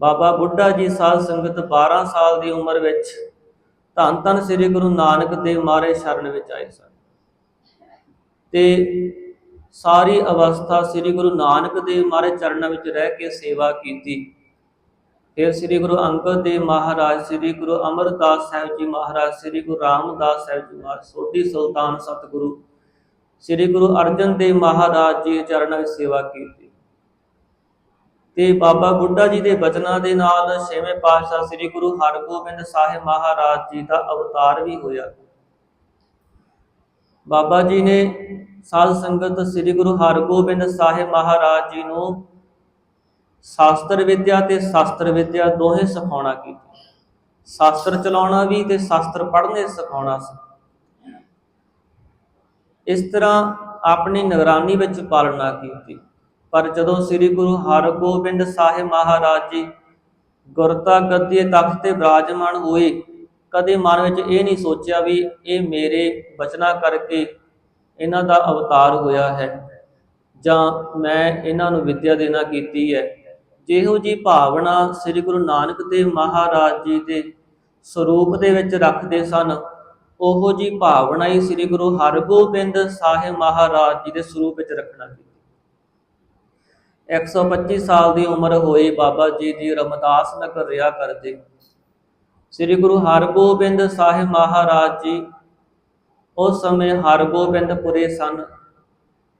ਬਾਬਾ ਬੁੱਢਾ ਜੀ ਸਾਧ ਸੰਗਤ 12 ਸਾਲ ਦੀ ਉਮਰ ਵਿੱਚ ਧੰਨ ਧੰਨ ਸ੍ਰੀ ਗੁਰੂ ਨਾਨਕ ਦੇਵ ਮਹਾਰਾਜ ਸ਼ਰਨ ਵਿੱਚ ਆਏ ਸਨ। ਤੇ ਸਾਰੀ ਅਵਸਥਾ ਸ੍ਰੀ ਗੁਰੂ ਨਾਨਕ ਦੇਵ ਮਹਾਰਾਜ ਚਰਨਾਂ ਵਿੱਚ ਰਹਿ ਕੇ ਸੇਵਾ ਕੀਤੀ। ਫਿਰ ਸ੍ਰੀ ਗੁਰੂ ਅੰਗਦ ਦੇਵ ਮਹਾਰਾਜ, ਸ੍ਰੀ ਗੁਰੂ ਅਮਰਦਾਸ ਸਾਹਿਬ ਜੀ ਮਹਾਰਾਜ, ਸ੍ਰੀ ਗੁਰੂ ਰਾਮਦਾਸ ਸਾਹਿਬ ਜੀ ਮਹਾਰਾਜ, ਸੋਢੀ ਸੁਲਤਾਨ ਸਤਿਗੁਰੂ, ਸ੍ਰੀ ਗੁਰੂ ਅਰਜਨ ਦੇਵ ਮਹਾਰਾਜ ਜੀ ਚਰਨਾਂ ਵਿੱਚ ਸੇਵਾ ਕੀਤੀ। ਤੇ ਬਾਬਾ ਬੁੱਢਾ ਜੀ ਦੇ ਬਚਨਾਂ ਦੇ ਨਾਲ ਛੇਵੇਂ ਪਾਤਸ਼ਾਹ ਸ੍ਰੀ ਗੁਰੂ ਹਰਗੋਬਿੰਦ ਸਾਹਿਬ ਮਹਾਰਾਜ ਜੀ ਦਾ ਅਵਤਾਰ ਵੀ ਹੋਇਆ। ਬਾਬਾ ਜੀ ਨੇ ਸਾਧ ਸੰਗਤ ਸ੍ਰੀ ਗੁਰੂ ਹਰਗੋਬਿੰਦ ਸਾਹਿਬ ਮਹਾਰਾਜ ਜੀ ਨੂੰ ਸ਼ਾਸਤਰ ਵਿਦਿਆ ਤੇ ਸ਼ਾਸਤਰ ਵਿਦਿਆ ਦੋਹੇ ਸਿਖਾਉਣਾ ਕੀਤੀ। ਸ਼ਾਸਤਰ ਚਲਾਉਣਾ ਵੀ ਤੇ ਸ਼ਾਸਤਰ ਪੜ੍ਹਨੇ ਸਿਖਾਉਣਾ ਸੀ। ਇਸ ਤਰ੍ਹਾਂ ਆਪਣੀ ਨਿਗਰਾਨੀ ਵਿੱਚ ਪਾਲਣਾ ਕੀਤੀ। ਪਰ ਜਦੋਂ ਸ੍ਰੀ ਗੁਰੂ ਹਰਗੋਬਿੰਦ ਸਾਹਿਬ ਮਹਾਰਾਜ ਜੀ ਗੁਰਤਾ ਗੱਦੀ ਤਖਤ ਤੇ ਬਿਰਾਜਮਾਨ ਹੋਏ, ਕਦੇ ਮਨ ਵਿੱਚ ਇਹ ਨਹੀਂ ਸੋਚਿਆ ਵੀ ਇਹ ਮੇਰੇ ਬਚਨਾ ਕਰਕੇ ਇਹਨਾਂ ਦਾ ਅਵਤਾਰ ਹੋਇਆ ਹੈ ਜਾਂ ਮੈਂ ਇਹਨਾਂ ਨੂੰ ਵਿਦਿਆ ਦੇਣਾ ਕੀਤੀ ਹੈ। ਜਿਹੋ ਜੀ ਭਾਵਨਾ ਸ੍ਰੀ ਗੁਰੂ ਨਾਨਕ ਦੇਵ ਮਹਾਰਾਜ ਜੀ ਦੇ ਸਰੂਪ ਦੇ ਵਿੱਚ ਰੱਖਦੇ ਸਨ, ਉਹੋ ਜੀ ਭਾਵਨਾ ਹੀ ਸ੍ਰੀ ਗੁਰੂ ਹਰਗੋਬਿੰਦ ਸਾਹਿਬ ਮਹਾਰਾਜ ਜੀ ਦੇ ਸਰੂਪ ਵਿੱਚ ਰੱਖਣਾ ਸੀ। 125 ਸਾਲ ਦੀ ਉਮਰ ਹੋਈ ਬਾਬਾ ਜੀ ਦੀ, ਰਮਦਾਸ ਨਗਰ ਰਿਹਾ ਕਰਦੇ। ਸ੍ਰੀ ਗੁਰੂ ਹਰਗੋਬਿੰਦ ਸਾਹਿਬ ਮਹਾਰਾਜ ਜੀ ਉਸ ਸਮੇਂ ਹਰਗੋਬਿੰਦਪੁਰੇ ਸਨ।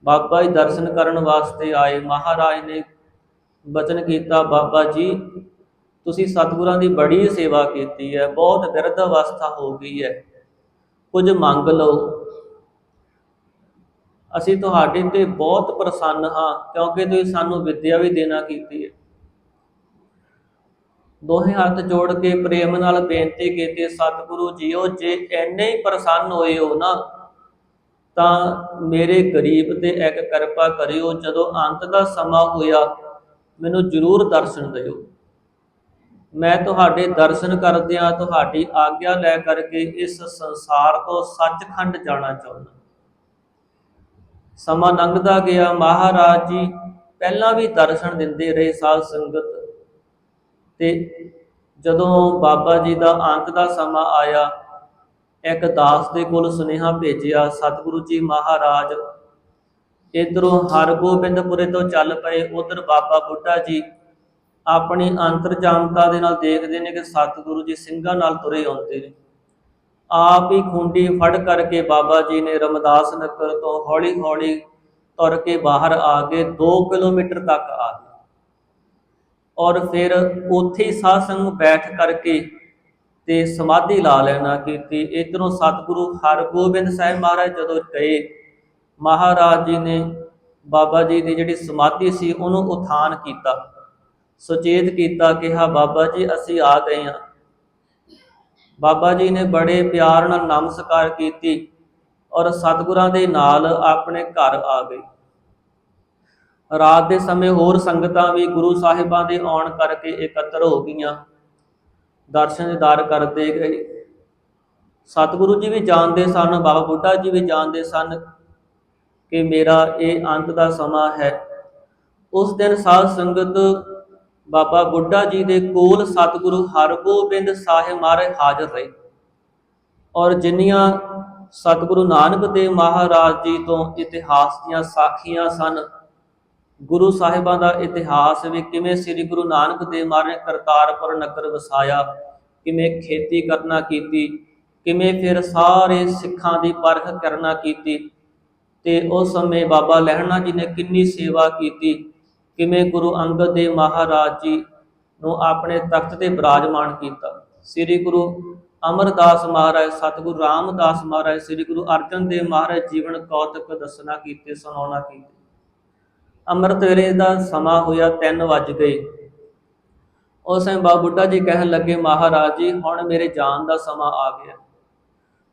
ਬਾਬਾ ਜੀ ਦਰਸ਼ਨ ਕਰਨ ਵਾਸਤੇ ਆਏ। ਮਹਾਰਾਜ ਨੇ ਬਚਨ ਕੀਤਾ, ਬਾਬਾ ਜੀ, ਤੁਸੀਂ ਸਤਿਗੁਰਾਂ ਦੀ ਬੜੀ ਸੇਵਾ ਕੀਤੀ ਹੈ, ਬਹੁਤ ਬਿਰਧ ਅਵਸਥਾ ਹੋ ਗਈ ਹੈ। ਕੁਝ ਮੰਗ ਲਓ। ਅਸੀਂ ਤੁਹਾਡੇ ਤੇ ਬਹੁਤ ਪ੍ਰਸੰਨ ਹਾਂ, ਕਿਉਂਕਿ ਤੁਸੀਂ ਸਾਨੂੰ ਵਿੱਦਿਆ ਵੀ ਦੇਣਾ ਕੀਤੀ ਹੈ। ਦੋਹੇ ਹੱਥ ਜੋੜ ਕੇ ਪ੍ਰੇਮ ਨਾਲ ਬੇਨਤੀ ਕੀਤੀ, ਸਤਿਗੁਰੂ ਜੀਓ, ਜੇ ਐਨੇ ਹੀ ਪ੍ਰਸੰਨ ਹੋਏ ਹੋ ਨਾ, ਤਾਂ ਮੇਰੇ ਗਰੀਬ ਤੇ ਇੱਕ ਕਿਰਪਾ ਕਰਿਓ। ਜਦੋਂ ਅੰਤ ਦਾ ਸਮਾਂ ਹੋਇਆ, ਮੈਨੂੰ ਜ਼ਰੂਰ ਦਰਸ਼ਨ ਦਿਓ। ਮੈਂ ਤੁਹਾਡੇ ਦਰਸ਼ਨ ਕਰਦਿਆਂ ਤੁਹਾਡੀ ਆਗਿਆ ਲੈ ਕਰਕੇ ਇਸ ਸੰਸਾਰ ਤੋਂ ਸੱਚਖੰਡ ਜਾਣਾ ਚਾਹੁੰਦਾ। ਸਮਾਂ ਲੰਘਦਾ ਗਿਆ, ਮਹਾਰਾਜ ਜੀ ਪਹਿਲਾਂ ਵੀ ਦਰਸ਼ਨ ਦਿੰਦੇ ਰਹੇ ਸਾਧ ਸੰਗਤ। ਤੇ ਜਦੋਂ ਬਾਬਾ ਜੀ ਦਾ ਅੰਤ ਦਾ ਸਮਾਂ ਆਇਆ, ਇੱਕ ਦਾਸ ਦੇ ਕੋਲ ਸੁਨੇਹਾ ਭੇਜਿਆ, ਸਤਿਗੁਰੂ ਜੀ ਮਹਾਰਾਜ, ਇਧਰੋਂ ਹਰਗੋਬਿੰਦਪੁਰੇ ਤੋਂ ਚੱਲ ਪਏ, ਉਧਰ ਬਾਬਾ ਬੁੱਢਾ ਜੀ ਆਪਣੀ ਅੰਤਰਜਾਮਤਾ ਦੇ ਨਾਲ ਦੇਖਦੇ ਨੇ ਕਿ ਸਤਿਗੁਰੂ ਜੀ ਸਿੰਘਾਂ ਨਾਲ ਤੁਰੇ ਆਉਂਦੇ ਨੇ। ਆਪ ਹੀ ਖੁੰਡੀ ਫੜ ਕਰਕੇ ਬਾਬਾ ਜੀ ਨੇ ਰਮਦਾਸ ਨਗਰ ਤੋਂ ਹੌਲੀ ਹੌਲੀ ਤੁਰ ਕੇ ਬਾਹਰ ਆ ਕੇ 2 ਕਿਲੋਮੀਟਰ ਤੱਕ ਆ ਗਏ। ਔਰ ਫਿਰ ਉੱਥੇ ਹੀ ਸਾਧ ਸੰਗ ਬੈਠ ਕਰਕੇ ਤੇ ਸਮਾਧੀ ਲਾ ਲੈਣਾ ਕੀਤੀ। ਇਧਰੋਂ ਸਤਿਗੁਰੂ ਹਰਗੋਬਿੰਦ ਸਾਹਿਬ ਮਹਾਰਾਜ ਜਦੋਂ ਗਏ, ਮਹਾਰਾਜ ਜੀ ਨੇ ਬਾਬਾ ਜੀ ਦੀ ਜਿਹੜੀ ਸਮਾਧੀ ਸੀ ਉਹਨੂੰ ਉਥਾਨ ਕੀਤਾ। ਸੁਚੇਤ ਕੀਤਾ ਕਿ ਹਾਂ ਬਾਬਾ ਜੀ, ਅਸੀਂ ਆ ਗਏ ਹਾਂ। ਬਾਬਾ ਜੀ ਨੇ ਬੜੇ ਪਿਆਰ ਨਾਲ ਨਮਸਕਾਰ ਕੀਤੀ ਔਰ ਸਤਿਗੁਰਾਂ ਦੇ ਨਾਲ ਆਪਣੇ ਘਰ ਆ ਗਏ। ਰਾਤ ਦੇ ਸਮੇਂ ਹੋਰ ਸੰਗਤਾਂ ਵੀ ਗੁਰੂ ਸਾਹਿਬਾਂ ਦੇ ਆਉਣ ਕਰਕੇ ਇਕੱਤਰ ਹੋ ਗਈਆਂ। ਦਰਸ਼ਨ ਦੀਦਾਰ ਕਰਦੇ ਗਏ। ਸਤਿਗੁਰੂ ਜੀ ਵੀ ਜਾਣਦੇ ਸਨ, ਬਾਬਾ ਬੁੱਢਾ ਜੀ ਵੀ ਜਾਣਦੇ ਸਨ ਕਿ ਮੇਰਾ ਇਹ ਅੰਤ ਦਾ ਸਮਾਂ ਹੈ। ਉਸ ਦਿਨ ਸਾਧ ਸੰਗਤ ਬਾਬਾ ਬੁੱਢਾ ਜੀ ਦੇ ਕੋਲ ਸਤਿਗੁਰੂ ਹਰਗੋਬਿੰਦ ਸਾਹਿਬ ਮਹਾਰਾਜ ਹਾਜ਼ਰ ਰਹੇ। ਔਰ ਜਿੰਨੀਆਂ ਸਤਿਗੁਰੂ ਨਾਨਕ ਦੇਵ ਮਹਾਰਾਜ ਜੀ ਤੋਂ ਇਤਿਹਾਸ ਦੀਆਂ ਸਾਖੀਆਂ ਸਨ, ਗੁਰੂ ਸਾਹਿਬਾਂ ਦਾ ਇਤਿਹਾਸ ਵੀ ਕਿਵੇਂ ਸ੍ਰੀ ਗੁਰੂ ਨਾਨਕ ਦੇਵ ਮਹਾਰਾਜ ਨੇ ਕਰਤਾਰਪੁਰ ਨਗਰ ਵਸਾਇਆ, ਕਿਵੇਂ ਖੇਤੀ ਕਰਨਾ ਕੀਤੀ, ਕਿਵੇਂ ਫਿਰ ਸਾਰੇ ਸਿੱਖਾਂ ਦੀ ਪਰਖ ਕਰਨਾ ਕੀਤੀ ਤੇ ਉਸ ਸਮੇਂ ਬਾਬਾ ਲਹਿਣਾ ਜੀ ਨੇ ਕਿੰਨੀ ਸੇਵਾ ਕੀਤੀ ਕਿਵੇਂ ਗੁਰੂ ਅੰਗਦ ਦੇਵ ਮਹਾਰਾਜ ਜੀ ਨੂੰ ਆਪਣੇ ਤਖਤ ਤੇ ਬਿਰਾਜਮਾਨ ਕੀਤਾ? ਸ੍ਰੀ ਗੁਰੂ ਅਮਰਦਾਸ ਮਹਾਰਾਜ, ਸਤਿਗੁਰੂ ਰਾਮਦਾਸ ਮਹਾਰਾਜ, ਸ੍ਰੀ ਗੁਰੂ ਅਰਜਨ ਦੇਵ ਮਹਾਰਾਜ ਜੀਵਨ ਕੌਤਕ ਦੱਸਣਾ ਕੀਤੇ, ਸੁਣਾਉਣਾ ਕੀਤੇ। ਅੰਮ੍ਰਿਤ ਵੇਲੇ ਦਾ ਸਮਾਂ ਹੋਇਆ 3 ਵੱਜ ਗਏ। ਉਸ ਸਮੇਂ ਬਾਬਾ ਬੁੱਢਾ ਜੀ ਕਹਿਣ ਲੱਗੇ, ਮਹਾਰਾਜ ਜੀ, ਹੁਣ ਮੇਰੇ ਜਾਣ ਦਾ ਸਮਾਂ ਆ ਗਿਆ।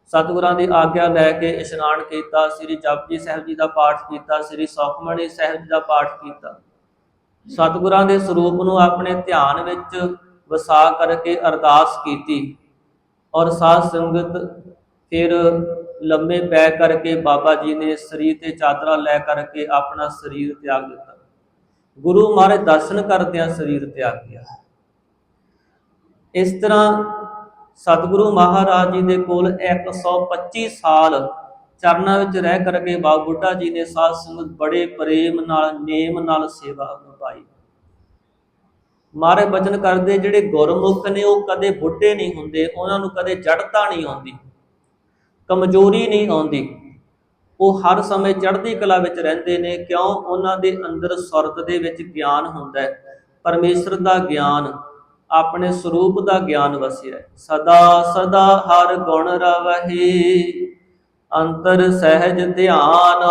ਸਤਿਗੁਰਾਂ ਦੀ ਆਗਿਆ ਲੈ ਕੇ ਇਸ਼ਨਾਨ ਕੀਤਾ, ਸ੍ਰੀ ਜਪਜੀ ਸਾਹਿਬ ਜੀ ਦਾ ਪਾਠ ਕੀਤਾ, ਸ੍ਰੀ ਸੌਖਮਣੀ ਸਾਹਿਬ ਜੀ ਦਾ ਪਾਠ ਕੀਤਾ। ਸਤਿਗੁਰਾਂ ਦੇ ਸਰੂਪ ਨੂੰ ਆਪਣੇ ਧਿਆਨ ਵਿੱਚ ਵਸਾ ਕਰਕੇ ਅਰਦਾਸ ਕੀਤੀ ਔਰ ਸਾਧ ਸੰਗਤ ਫਿਰ ਲੰਮੇ ਪੈ ਕਰਕੇ ਬਾਬਾ ਜੀ ਨੇ ਸਰੀਰ ਤੇ ਚਾਦਰਾ ਲੈ ਕਰਕੇ ਆਪਣਾ ਸਰੀਰ ਤਿਆਗ ਦਿੱਤਾ। ਗੁਰੂ ਮਹਾਰਾਜ ਦਰਸ਼ਨ ਕਰਦਿਆਂ ਸਰੀਰ ਤਿਆਗ ਗਿਆ। ਇਸ ਤਰ੍ਹਾਂ ਸਤਿਗੁਰੂ ਮਹਾਰਾਜ ਜੀ ਦੇ ਕੋਲ 125 ਸਾਲ ਚਰਨਾਂ ਵਿੱਚ ਰਹਿ ਕਰਕੇ ਬਾਬਾ ਬੁੱਢਾ ਜੀ ਨੇ ਸਾਧ ਸੰਗਤ ਬੜੇ ਪ੍ਰੇਮ ਨਾਲ, ਨੇਮ ਨਾਲ ਸੇਵਾ ਨਿਭਾਈ। ਮਾਰੇ ਬਚਨ ਕਰਦੇ ਜਿਹੜੇ ਗੁਰਮੁਖ ਨੇ, ਉਹ ਕਦੇ ਬੁੱਢੇ ਨਹੀਂ ਹੁੰਦੇ, ਉਹਨਾਂ ਨੂੰ ਕਦੇ ਜੜਤਾ ਨਹੀਂ ਆਉਂਦੀ, ਕਮਜ਼ੋਰੀ ਨਹੀਂ ਆਉਂਦੀ। ਉਹ ਹਰ ਸਮੇਂ ਚੜ੍ਹਦੀ ਕਲਾ ਵਿੱਚ ਰਹਿੰਦੇ ਨੇ, ਕਿਉਂ? ਉਹਨਾਂ ਦੇ ਅੰਦਰ ਸੁਰਤ ਦੇ ਵਿੱਚ ਗਿਆਨ ਹੁੰਦਾ ਹੈ। ਪਰਮੇਸ਼ਰ ਦਾ ਗਿਆਨ, ਆਪਣੇ ਸਰੂਪ ਦਾ ਗਿਆਨ ਵਸਿਆ ਸਦਾ ਸਦਾ ਹਰ ਗੁਣ ਰਵਹਿ। ਅੰਤਰ ਸਹਿਜ ਧਿਆਨ